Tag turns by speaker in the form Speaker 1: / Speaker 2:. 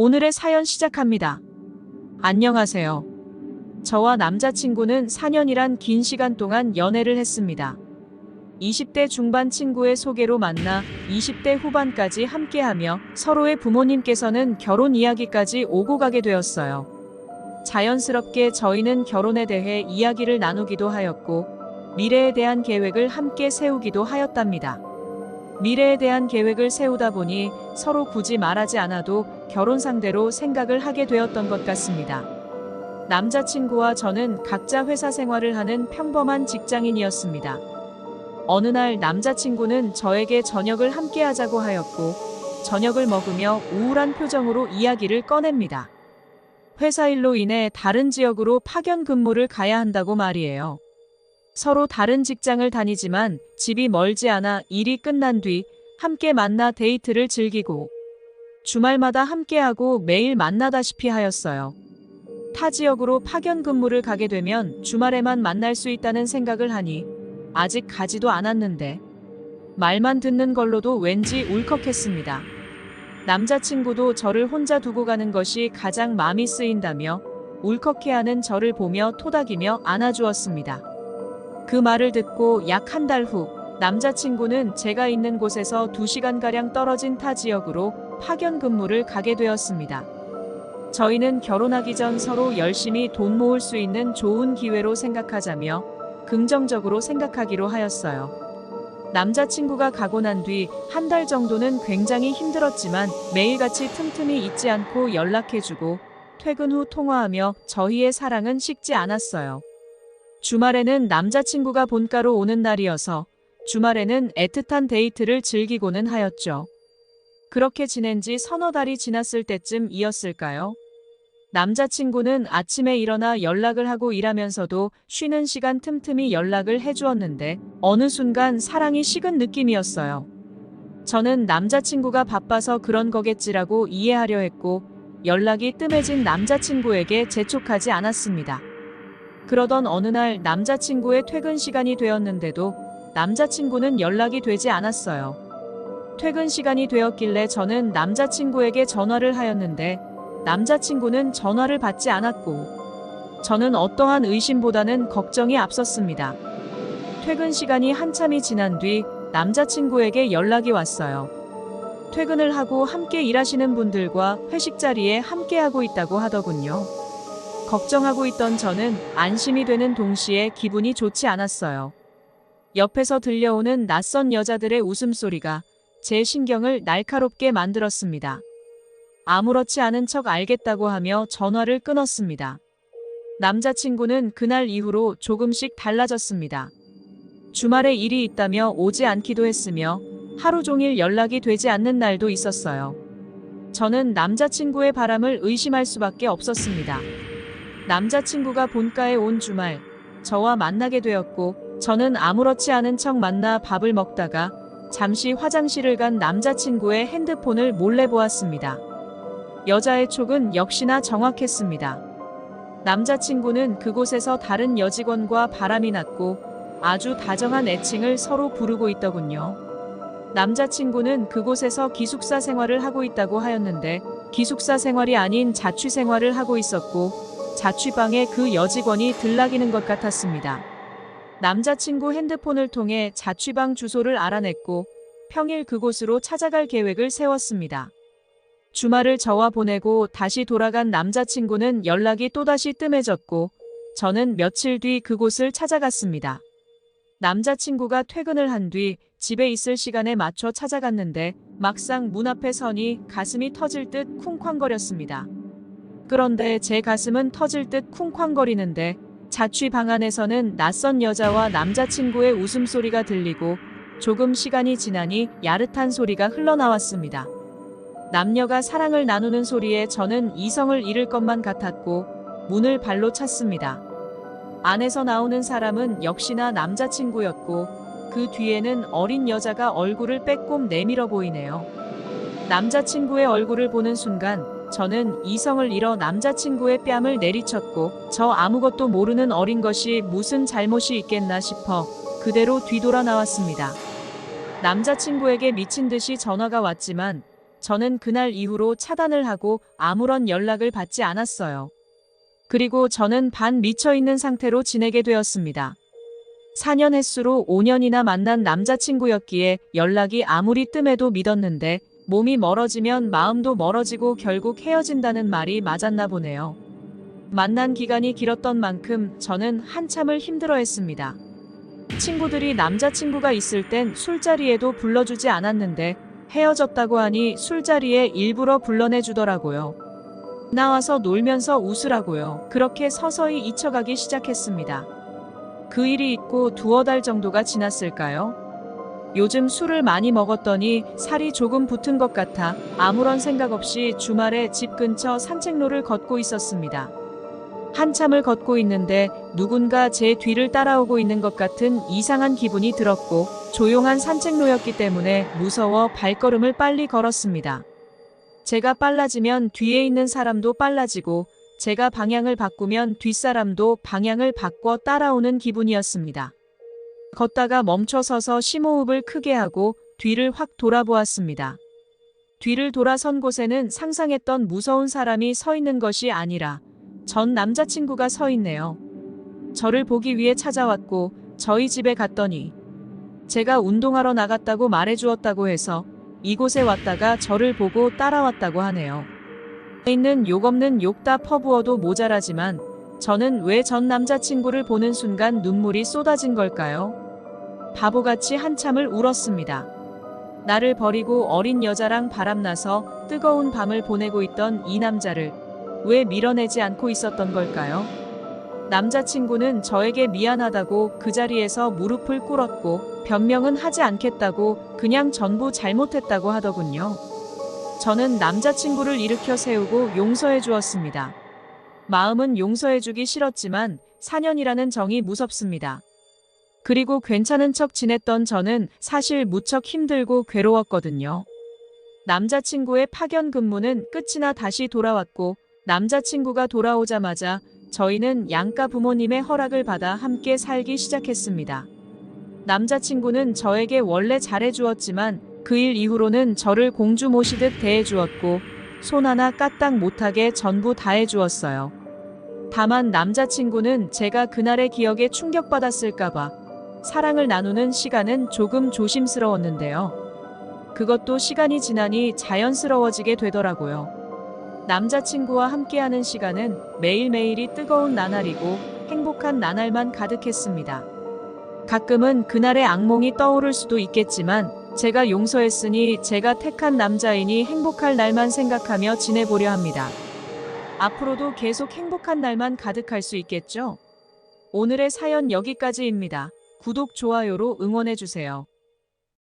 Speaker 1: 오늘의 사연 시작합니다. 안녕하세요. 저와 남자친구는 4년이란 긴 시간 동안 연애를 했습니다. 20대 중반 친구의 소개로 만나 20대 후반까지 함께하며 서로의 부모님께서는 결혼 이야기까지 오고 가게 되었어요. 자연스럽게 저희는 결혼에 대해 이야기를 나누기도 하였고 미래에 대한 계획을 함께 세우기도 하였답니다. 미래에 대한 계획을 세우다 보니 서로 굳이 말하지 않아도 결혼 상대로 생각을 하게 되었던 것 같습니다. 남자친구와 저는 각자 회사 생활을 하는 평범한 직장인이었습니다. 어느 날 남자친구는 저에게 저녁을 함께 하자고 하였고, 저녁을 먹으며 우울한 표정으로 이야기를 꺼냅니다. 회사 일로 인해 다른 지역으로 파견 근무를 가야 한다고 말이에요. 서로 다른 직장을 다니지만 집이 멀지 않아 일이 끝난 뒤 함께 만나 데이트를 즐기고 주말마다 함께하고 매일 만나다시피 하였어요. 타 지역으로 파견 근무를 가게 되면 주말에만 만날 수 있다는 생각을 하니 아직 가지도 않았는데 말만 듣는 걸로도 왠지 울컥했습니다. 남자친구도 저를 혼자 두고 가는 것이 가장 마음이 쓰인다며 울컥해하는 저를 보며 토닥이며 안아주었습니다. 그 말을 듣고 약 한 달 후 남자친구는 제가 있는 곳에서 2시간가량 떨어진 타 지역으로 파견 근무를 가게 되었습니다. 저희는 결혼하기 전 서로 열심히 돈 모을 수 있는 좋은 기회로 생각하자며 긍정적으로 생각하기로 하였어요. 남자친구가 가고 난 뒤 한 달 정도는 굉장히 힘들었지만 매일같이 틈틈이 잊지 않고 연락해주고 퇴근 후 통화하며 저희의 사랑은 식지 않았어요. 주말에는 남자친구가 본가로 오는 날이어서 주말에는 애틋한 데이트를 즐기고는 하였죠. 그렇게 지낸 지 서너 달이 지났을 때쯤 이었을까요? 남자친구는 아침에 일어나 연락을 하고 일하면서도 쉬는 시간 틈틈이 연락을 해주었는데 어느 순간 사랑이 식은 느낌이었어요. 저는 남자친구가 바빠서 그런 거겠지라고 이해하려 했고 연락이 뜸해진 남자친구에게 재촉하지 않았습니다. 그러던 어느 날 남자친구의 퇴근 시간이 되었는데도 남자친구는 연락이 되지 않았어요. 퇴근 시간이 되었길래 저는 남자친구에게 전화를 하였는데 남자친구는 전화를 받지 않았고 저는 어떠한 의심보다는 걱정이 앞섰습니다. 퇴근 시간이 한참이 지난 뒤 남자친구에게 연락이 왔어요. 퇴근을 하고 함께 일하시는 분들과 회식 자리에 함께하고 있다고 하더군요. 걱정하고 있던 저는 안심이 되는 동시에 기분이 좋지 않았어요. 옆에서 들려오는 낯선 여자들의 웃음소리가 제 신경을 날카롭게 만들었습니다. 아무렇지 않은 척 알겠다고 하며 전화를 끊었습니다. 남자친구는 그날 이후로 조금씩 달라졌습니다. 주말에 일이 있다며 오지 않기도 했으며 하루 종일 연락이 되지 않는 날도 있었어요. 저는 남자친구의 바람을 의심할 수밖에 없었습니다. 남자친구가 본가에 온 주말, 저와 만나게 되었고, 저는 아무렇지 않은 척 만나 밥을 먹다가 잠시 화장실을 간 남자친구의 핸드폰을 몰래 보았습니다. 여자의 촉은 역시나 정확했습니다. 남자친구는 그곳에서 다른 여직원과 바람이 났고 아주 다정한 애칭을 서로 부르고 있더군요. 남자친구는 그곳에서 기숙사 생활을 하고 있다고 하였는데 기숙사 생활이 아닌 자취 생활을 하고 있었고 자취방에 그 여직원이 들락이는 것 같았습니다. 남자친구 핸드폰을 통해 자취방 주소를 알아냈고 평일 그곳으로 찾아갈 계획을 세웠습니다. 주말을 저와 보내고 다시 돌아간 남자친구는 연락이 또다시 뜸해졌고 저는 며칠 뒤 그곳을 찾아갔습니다. 남자친구가 퇴근을 한 뒤 집에 있을 시간에 맞춰 찾아갔는데 막상 문 앞에 서니 가슴이 터질 듯 쿵쾅거렸습니다. 그런데 제 가슴은 터질 듯 쿵쾅거리는데 자취 방 안에서는 낯선 여자와 남자친구의 웃음소리가 들리고 조금 시간이 지나니 야릇한 소리가 흘러나왔습니다. 남녀가 사랑을 나누는 소리에 저는 이성을 잃을 것만 같았고 문을 발로 찼습니다. 안에서 나오는 사람은 역시나 남자친구였고 그 뒤에는 어린 여자가 얼굴을 빼꼼 내밀어 보이네요. 남자친구의 얼굴을 보는 순간 저는 이성을 잃어 남자친구의 뺨을 내리쳤고 저 아무것도 모르는 어린 것이 무슨 잘못이 있겠나 싶어 그대로 뒤돌아 나왔습니다. 남자친구에게 미친 듯이 전화가 왔지만 저는 그날 이후로 차단을 하고 아무런 연락을 받지 않았어요. 그리고 저는 반 미쳐 있는 상태로 지내게 되었습니다. 4년 횟수로 5년이나 만난 남자친구였기에 연락이 아무리 뜸해도 믿었는데 몸이 멀어지면 마음도 멀어지고 결국 헤어진다는 말이 맞았나 보네요. 만난 기간이 길었던 만큼 저는 한참을 힘들어 했습니다. 친구들이 남자친구가 있을 땐 술자리에도 불러주지 않았는데 헤어졌다고 하니 술자리에 일부러 불러내 주더라고요. 나와서 놀면서 웃으라고요. 그렇게 서서히 잊혀가기 시작했습니다. 그 일이 있고 두어 달 정도가 지났을까요? 요즘 술을 많이 먹었더니 살이 조금 붙은 것 같아 아무런 생각 없이 주말에 집 근처 산책로를 걷고 있었습니다. 한참을 걷고 있는데 누군가 제 뒤를 따라오고 있는 것 같은 이상한 기분이 들었고 조용한 산책로였기 때문에 무서워 발걸음을 빨리 걸었습니다. 제가 빨라지면 뒤에 있는 사람도 빨라지고 제가 방향을 바꾸면 뒷사람도 방향을 바꿔 따라오는 기분이었습니다. 걷다가 멈춰서서 심호흡을 크게 하고 뒤를 확 돌아보았습니다. 뒤를 돌아선 곳에는 상상했던 무서운 사람이 서 있는 것이 아니라 전 남자친구가 서 있네요. 저를 보기 위해 찾아왔고 저희 집에 갔더니 제가 운동하러 나갔다고 말해주었다고 해서 이곳에 왔다가 저를 보고 따라왔다고 하네요. 있는 욕 없는 욕 다 퍼부어도 모자라지만 저는 왜 전 남자친구를 보는 순간 눈물이 쏟아진 걸까요? 바보같이 한참을 울었습니다. 나를 버리고 어린 여자랑 바람나서 뜨거운 밤을 보내고 있던 이 남자를 왜 밀어내지 않고 있었던 걸까요? 남자친구는 저에게 미안하다고 그 자리에서 무릎을 꿇었고 변명은 하지 않겠다고 그냥 전부 잘못했다고 하더군요. 저는 남자친구를 일으켜 세우고 용서해 주었습니다. 마음은 용서해 주기 싫었지만 4년이라는 정이 무섭습니다. 그리고 괜찮은 척 지냈던 저는 사실 무척 힘들고 괴로웠거든요. 남자친구의 파견 근무는 끝이나 다시 돌아왔고 남자친구가 돌아오자마자 저희는 양가 부모님의 허락을 받아 함께 살기 시작했습니다. 남자친구는 저에게 원래 잘해주었지만 그 일 이후로는 저를 공주 모시듯 대해주었고 손 하나 까딱 못하게 전부 다 해주었어요. 다만 남자친구는 제가 그날의 기억에 충격받았을까봐 사랑을 나누는 시간은 조금 조심스러웠는데요. 그것도 시간이 지나니 자연스러워지게 되더라고요. 남자친구와 함께하는 시간은 매일매일이 뜨거운 나날이고 행복한 나날만 가득했습니다. 가끔은 그날의 악몽이 떠오를 수도 있겠지만 제가 용서했으니 제가 택한 남자이니 행복할 날만 생각하며 지내보려 합니다. 앞으로도 계속 행복한 날만 가득할 수 있겠죠? 오늘의 사연 여기까지입니다. 구독, 좋아요로 응원해주세요.